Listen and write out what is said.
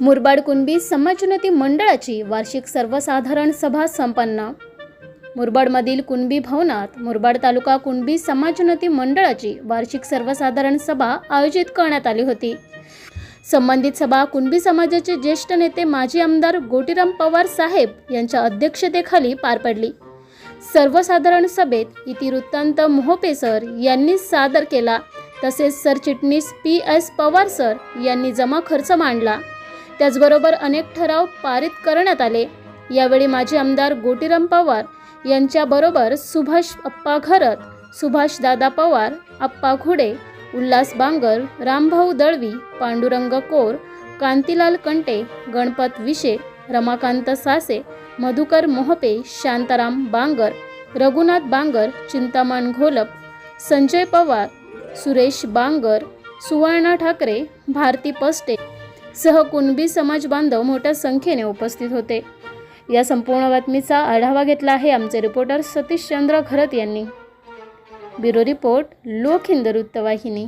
मुरबाड कुणबी समाजोन्नती मंडळाची वार्षिक सर्वसाधारण सभा संपन्न. मुरबाडमधील कुणबी भवनात मुरबाड तालुका कुणबी समाजोन्नती मंडळाची वार्षिक सर्वसाधारण सभा आयोजित करण्यात आली होती. संबंधित सभा कुणबी समाजाचे ज्येष्ठ नेते माजी आमदार गोटीराम पवार साहेब यांच्या अध्यक्षतेखाली पार पडली. सर्वसाधारण सभेत इतिवृत्तांत मोहपे सर यांनी सादर केला. तसेच सरचिटणीस पी एस पवार सर यांनी जमा खर्च मांडला. त्याचबरोबर अनेक ठराव पारित करण्यात आले. यावेळी माजी आमदार गोटीराम पवार यांच्याबरोबर सुभाष अप्पा घरत सुभाष दादा पवार अप्पा घुडे उल्हास बांगर रामभाऊ दळवी पांडुरंग कोर कांतीलाल कंटे गणपत विशे रमाकांत सासे मधुकर मोहपे शांताराम बांगर रघुनाथ बांगर चिंतामण घोलप संजय पवार सुरेश बांगर सुवर्णा ठाकरे भारती पस्टे सह कुणबी समाज बांधव मोठ्या संख्येने उपस्थित होते. या संपूर्ण बातमीचा आढावा घेतला आहे आमचे रिपोर्टर सतीश चंद्र खरत यांनी. ब्युरो रिपोर्ट लोक हिंद वृत्तवाहिनी